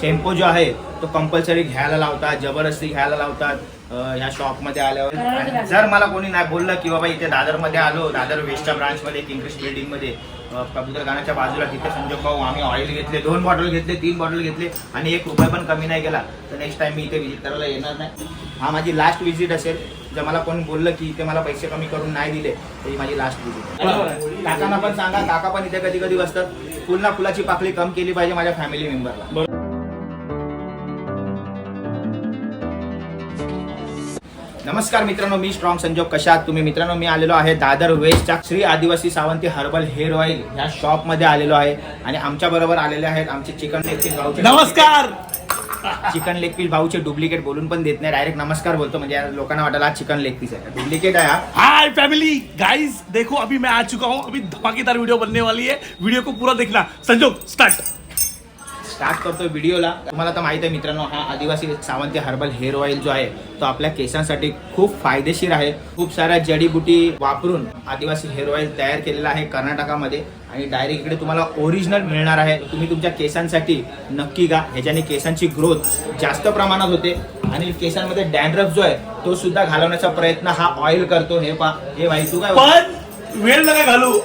Shampoo जो आहे तो कंपल्सरी घ्यायला लावतात जबरदस्ती घ्यायला लावतात ह्या शॉपमध्ये आल्यावर. जर मला कोणी नाही बोललं की बाबा इथे दादरमध्ये आलो दादर वेस्टच्या ब्रांचमध्ये किंग्रिश बिल्डिंगमध्ये कबूतर गाण्याच्या बाजूला तिथे संजोग भाऊ आम्ही ऑइल घेतले दोन बॉटल घेतले तीन बॉटल घेतले आणि एक रुपये पण कमी नाही गेला तर नेक्स्ट टाइम मी इथे व्हिजिट करायला येणार नाही. हा माझी लास्ट व्हिजिट असेल. जर मला कोणी बोललं की इथे मला पैसे कमी करून नाही दिले तर ही माझी लास्ट व्हिजिट काकांना पण सांगा काका पण इथे कधी कधी बसतात. फुल ना फुलाची पाकळी कम केली पाहिजे माझ्या फॅमिली मेंबरला नमस्कार मित्रांनो मी स्ट्रॉंग संजोग कशा आहात तुम्ही मित्रांनो मी आलेलो आहे दादर वेस्टच्या Shri Adivasi Savanti herbal hair oil ह्या शॉपमध्ये आलेलो आहे. आणि आमच्या बरोबर आलेले आहेत आमचे चिकन लेग पीस भाऊचे. नमस्कार! चिकन लेग पीस भाऊचे डुप्लिकेट बोलून पण देत नाही. डायरेक्ट नमस्कार बोलतो. म्हणजे यार लोकांना वाटेल हा चिकन लेग पीस आहे. डुप्लिकेट आहे हा. हाय फैमिली गाइस देखो अभी मैं आ चुका हूँ. अभी धमाकेदार वीडियो बनने वाली है. वीडियो को पूरा देखना. संजोग स्टार्ट स्टार्ट करतो व्हिडिओला. तुम्हाला तर माहिती आहे मित्रांनो हा आदिवासी सावंती हर्बल हेअर ऑइल जो आहे तो आपल्या केसांसाठी खूप फायदेशीर आहे. खूप साऱ्या जडीबुटी वापरून आदिवासी हेअर ऑइल तयार केलेला आहे कर्नाटकामध्ये. आणि डायरेक्ट इकडे तुम्हाला ओरिजिनल मिळणार आहे. तुम्ही तुमच्या केसांसाठी नक्की गा ह्याच्याने केसांची ग्रोथ जास्त प्रमाणात होते. आणि केसांमध्ये डॅन्ड्रफ जो आहे तो सुद्धा घालवण्याचा प्रयत्न हा ऑइल करतो. हे पा हे भाई तू काय वेळ नका घालू.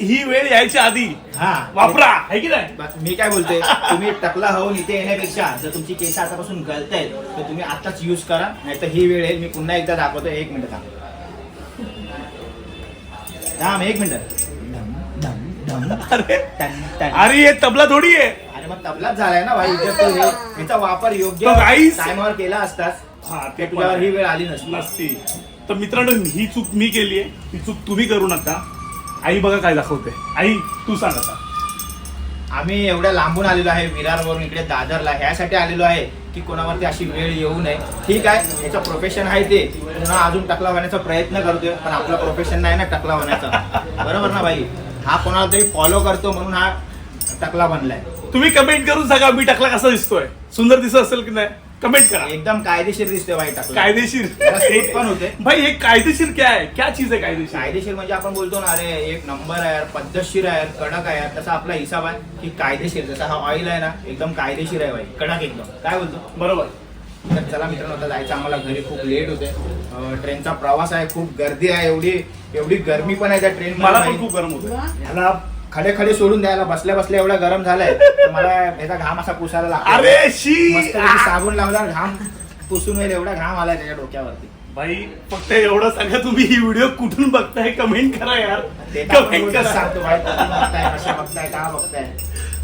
ही वेळ यायच्या आधी. हा. वापरा. है की नाही? बा- मी काय बोलतोय? तुम्ही टकला होऊन इथे येण्यापेक्षा जर तुमची केस आतापासून गळतायत तर तुम्ही आताच यूज करा नाहीतर ही वेळ आहे मी पुन्हा एकदा दाखवतो एक मिनिट थांब. थांब एक मिनिट. धम, धम, धम, अरे टन, टन. अरे ये तबला थोडी आहे. अरे मग तबलाच झालाय ना भाई तू हे- ह्याचा वापर योग्य तो guys- टायमावर केला असतास हा ते तुझ्यावर ही वेळ आली नसती. नसती. तर मित्रांनो ही चूक मी केली आहे. ही चूक तुम्ही करू नका. आई बघा काय दाखवते. आई तू सांग आता. आम्ही एवढ्या लांबून आलेलो आहे विरारवरून इकडे दादरला. ह्यासाठी आलेलो आहे की कोणावरती अशी वेळ येऊ नये. ठीक आहे ह्याचं प्रोफेशन आहे ते. पुन्हा अजून टकला होण्याचा प्रयत्न करतोय पण आपला प्रोफेशन नाही ना टकला होण्याचा बरोबर ना भाई हा कोणाला तरी फॉलो करतो म्हणून हा टकला बनलाय. तुम्ही कमेंट करून सांगा मी टाकला कसा दिसतोय. सुंदर दिसत असेल की नाही? कमेंट करा. एकदम कायदेशीर दिसतोय भाई टकला. कायदेशीर. पण होते. भाई हे कायदेशीर क्या है क्या चीज है कायदेशीर? कायदेशीर म्हणजे आपण बोलतो ना अरे एक नंबर आहे यार, पद्धतशीर आहे यार, कडक आहे यार. तसा आपला हिसाब आहे की कायदेशीर. जसा हा ऑइल आहे ना एकदम कायदेशीर आहे भाई कडक एकदम. काय बोलतो? बरोबर. तर चला मित्रांनो आता जायचं आम्हाला घरी. खूप लेट होते. ट्रेनचा प्रवास आहे खूप गर्दी आहे एवढी एवढी गरमी पण आहे त्या ट्रेन मला पण खूप गरम होतं ह्याला खडे खडे सोडून द्यायला बसल्या बसल्या एवढा गरम झालाय. तर मला ह्याचा घाम असा पुसायला लागतो अरे शी! साबण लावला घाम पुसून होईल एवढा घाम आलाय त्याच्या डोक्यावरती. भाई फक्त एवढं सांगा तुम्ही ही व्हिडिओ कुठून बघताय? कमेंट करा यार. ते तर आपण कमेंट रोजच करा. सांगतो भाई कुठून बघताय कशा बघताय का बघताय?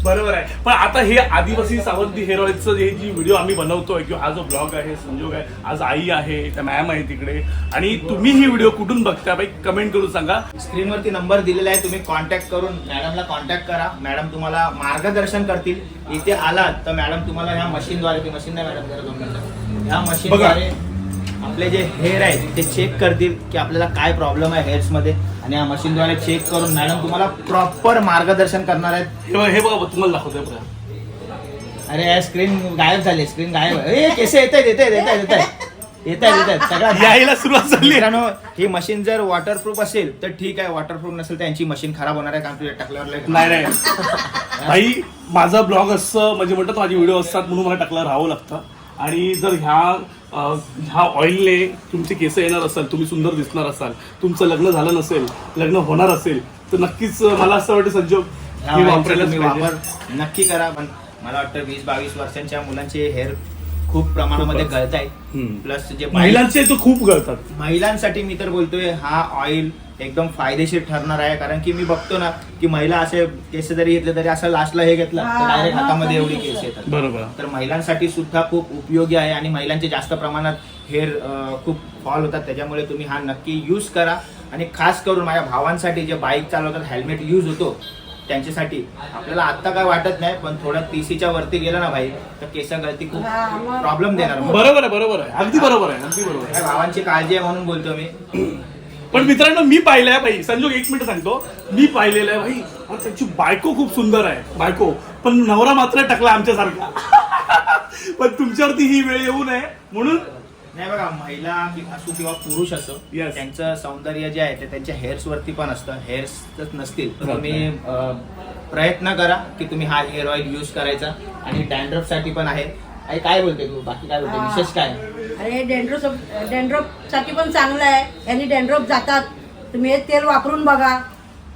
बरोबर आहे. पण आता हे आदिवासी सावंती हेअर ऑइलचं हे जी व्हिडिओ आम्ही बनवतोय किंवा हा जो ब्लॉग आहे संजोग आहे आज आई आहे त्या मॅम आहे तिकडे आणि तुम्ही ही व्हिडिओ कुठून बघताय भाई कमेंट करून सांगा. स्क्रीनवरती नंबर दिलेला आहे तुम्ही कॉन्टॅक्ट करून मॅडमला कॉन्टॅक्ट करा. मॅडम तुम्हाला मार्गदर्शन करतील. इथे आलात तर मॅडम तुम्हाला ह्या मशीनद्वारे ती मशीन नाही मॅडम जरा दोन मिनिटं. ह्या मशीनद्वारे आपले जे हेअर आहेत ते चेक करतील की आपल्याला काय प्रॉब्लेम आहे हेअर्समध्ये. आणि ह्या मशीनद्वारे चेक करून मॅडम तुम्हाला प्रॉपर मार्गदर्शन करणार आहेत. हे बघा हे बघा तुम्हाला दाखवतोय बघा. अरे स्क्रीन गायब झाली स्क्रीन गायब आहे. ए केसे येत आहेत येत आहेत येत आहेत येत आहेत. येत आहेत येत आहेत सगळं यायला सुरुवात झाली. मित्रांनो ही मशीन जर वॉटरप्रूफ असेल तर ठीक आहे. वॉटरप्रूफ नसेल तर यांची मशीन खराब होणार आहे कारण तुझ्या टाकल्यावर लय- नाही नाही. भाई माझा ब्लॉग असं म्हणजे म्हणतात माझे व्हिडिओ असतात म्हणून मला टाकला राहावं लागतं. आणि जर ह्या ह्या ऑइलने तुमचे केस येणार असाल तुम्ही सुंदर दिसणार असाल तुमचं लग्न झालं नसेल लग्न होणार असेल तर नक्कीच मला असं वाटतं संजोग. वापर नक्की करा पण मला वाटतं वीस बावीस वर्षांच्या मुलांचे हेअर खूप प्रमाणामध्ये. गळत आहेत हम्म. प्लस जे महिलांचे तो खूप गळतात महिलांसाठी मी तर बोलतोय हा ऑइल एकदम फायदेशीर ठरणार आहे. कारण की मी बघतो ना की महिला असे केस जरी घेतले तरी असं लास्टला हे घेतलं तर डायरेक्ट हातामध्ये एवढी केस येतात. बरोबर. तर महिलांसाठी सुद्धा खूप उपयोगी आहे आणि महिलांचे जास्त प्रमाणात हेअर खूप फॉल होतात. त्याच्यामुळे तुम्ही हा नक्की यूज करा. आणि खास करून माझ्या भावांसाठी जे बाईक चालवतात हेल्मेट यूज होतो त्यांच्यासाठी. आपल्याला आत्ता काय वाटत नाही पण थोडं तीसीच्या वरती गेलं ना भाई तर केस गळती खूप प्रॉब्लेम देणार. बरोबर आहे बरोबर आहे. अगदी बरोबर आहे अगदी बरोबर आहे. भावांची काळजी आहे म्हणून बोलतो मी. पण मित्रांनो मी पाहिलंय भाई संजोग एक मिनिट सांगतो. मी पाहिलेलं आहे भाई अरे त्याची बायको खूप सुंदर आहे. बायको. पण नवरा मात्र टाकला आमच्यासारखा. पण तुमच्यावरती ही वेळ येऊ नये. म्हणून नाही बघा महिला असो किंवा पुरुष असो Yes. त्यांचं सौंदर्य जे आहे ते त्यांच्या हेअर्स वरती पण असतं. हेअर्स नसतील. तर. तुम्ही अं, प्रयत्न करा की तुम्ही हा हेअर ऑइल यूज करायचा. आणि डॅन्ड्रफसाठी पण आहे. आई काय बोलते तू? बाकी काय बोलते? विशेष काय? अरे डेंड्रोफ डेंड्रोफसाठी पण चांगलं आहे. यांनी डेंड्रोफ जातात. तुम्ही हे तेल वापरून बघा.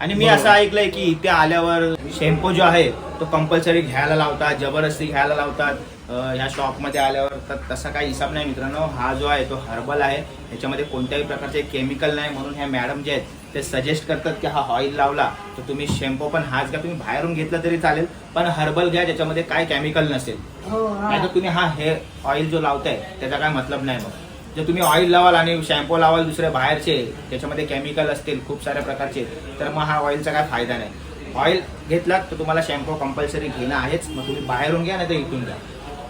आणि मी. असं ऐकलंय की इथे आल्यावर शॅम्पू जो आहे तो कंपल्सरी घ्यायला लावतात जबरदस्ती घ्यायला लावतात. अं, ह्या शॉपमध्ये आल्यावर तर तसा काही हिसाब नाही मित्रांनो. हा जो आहे तो हर्बल आहे. ह्याच्यामध्ये कोणत्याही प्रकारचे केमिकल नाही. म्हणून ह्या मॅडम जे आहेत ते सजेस्ट करतात की हा ऑइल लावला तर तुम्ही शॅम्पू पण हाच घ्या. तुम्ही बाहेरून घेतला तरी चालेल. पण हर्बल घ्या ज्याच्यामध्ये काय केमिकल नसेल. हो, नाही तर तुम्ही हा हेअर ऑइल जो लावताय त्याचा काय मतलब नाही मग. जर तुम्ही ऑइल लावाल आणि शॅम्पू लावाल दुसरे बाहेरचे त्याच्यामध्ये केमिकल असतील खूप साऱ्या प्रकारचे तर मग हा ऑइलचा काय फायदा नाही. ऑइल घेतलात तर तुम्हाला शॅम्पू कंपल्सरी घेणं आहेच. मग तुम्ही बाहेरून घ्या नाही तर इथून घ्या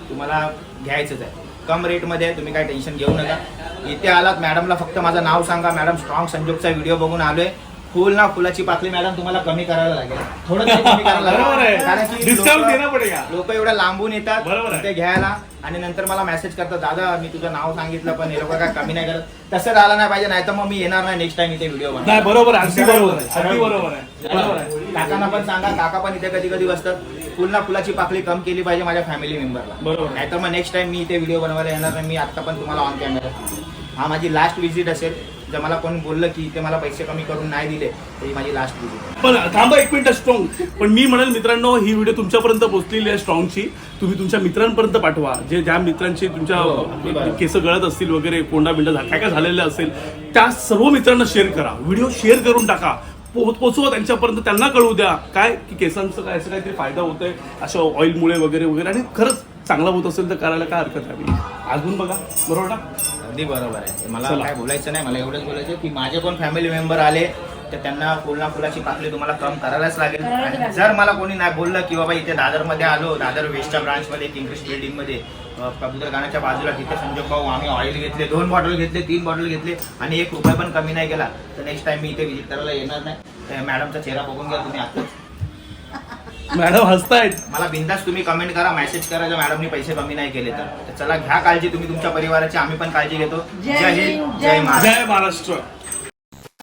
तुम्हाला घ्यायचंच आहे. कम रेटमध्ये तुम्ही काय टेन्शन घेऊ नका. इथे आलात मॅडमला फक्त माझं नाव सांगा. मॅडम स्ट्रॉंग संजोगचा व्हिडिओ बघून आलोय. फुल ना फुलाची पाकळी मॅडम तुम्हाला कमी करायला लागेल. थोडं तरी कमी करायला बरोबर आहे. कारण की Discount लोकं- देणं पडेगा. लोक एवढ्या लांबून येतात बरोबर आहे. ते घ्यायला. आणि नंतर मला मेसेज करतात दादा मी तुझं नाव सांगितलं पण हे लोक काय कमी नाही करत. तसं झालं नाही पाहिजे नाही तर मग मी येणार नाही नेक्स्ट टाइम इथे व्हिडिओ नाही बरोबर आहे. अगदी बरोबर आहे. अगदी बरोबर आहे. बरोबर आहे. काकांना पण सांगा काका पण इथे कधी कधी बसतात. फुल ना फुलाची पाकळी कम केली पाहिजे माझ्या फॅमिली मेंबरला बरोबर. नाहीतर मग नेक्स्ट टाइम मी इथे व्हिडिओ बनवायला येणार नाही. मी आता पण तुम्हाला ऑन कॅमेरा हा माझी लास्ट विजिट असेल. जर मला कोणी बोललं की इथे मला पैसे कमी करून नाही दिले तर ही माझी लास्ट विजिट पण थांबा एक मिनिट स्ट्रॉंग पण मी म्हणेल मित्रांनो ही व्हिडिओ तुमच्यापर्यंत पोहोचलेली आहे स्ट्रॉंगची तुम्ही तुमच्या मित्रांपर्यंत पाठवा. जे ज्या मित्रांची हो, तुमच्या बरोबर. केस गळत असतील वगैरे कोंडा बिंडा काय काय झालेलं असेल त्या सर्व मित्रांना शेअर करा. व्हिडिओ शेअर करून टाका. पोचवा त्यांच्यापर्यंत त्यांना कळू द्या. काय की केसांचं काय असं काहीतरी फायदा होतोय अशा ऑइलमुळे वगैरे वगैरे. आणि खरंच चांगला होत असेल तर करायला काय हरकत आहे अजून बघा बरोबर ना? अगदी बरोबर आहे. मला चला. काय बोलायचं नाही मला एवढंच बोलायचं की माझे पण फॅमिली मेंबर आले तर त्यांना फुलना फुलाची पाकळी तुम्हाला कम करायलाच लागेल. करायलाच आणि लागेल. जर मला कोणी नाही बोललं की बाबा इथे दादरमध्ये आलो दादर वेस्टच्या ब्रांचमध्ये किंग्रिश बिल्डिंगमध्ये अं, कबूतर गाण्याच्या बाजूला तिथे संजोग भाऊ आम्ही ऑइल घेतले दोन बॉटल घेतले तीन बॉटल घेतले आणि एक रुपये पण कमी नाही गेला तर नेक्स्ट टाइम मी इथे व्हिजिट करायला येणार नाही. तर मॅडमचा चेहरा बघून घ्या तुम्ही आताच मॅडम हसतायत. मला बिंदास तुम्ही कमेंट करा मेसेज करा. जर मॅडमनी पैसे कमी नाही केले तर. तर चला घ्या काळजी तुम्ही तुमच्या परिवाराची आम्ही पण काळजी घेतो. जय हिंद जय महाराष्ट्र. जय महाराष्ट्र.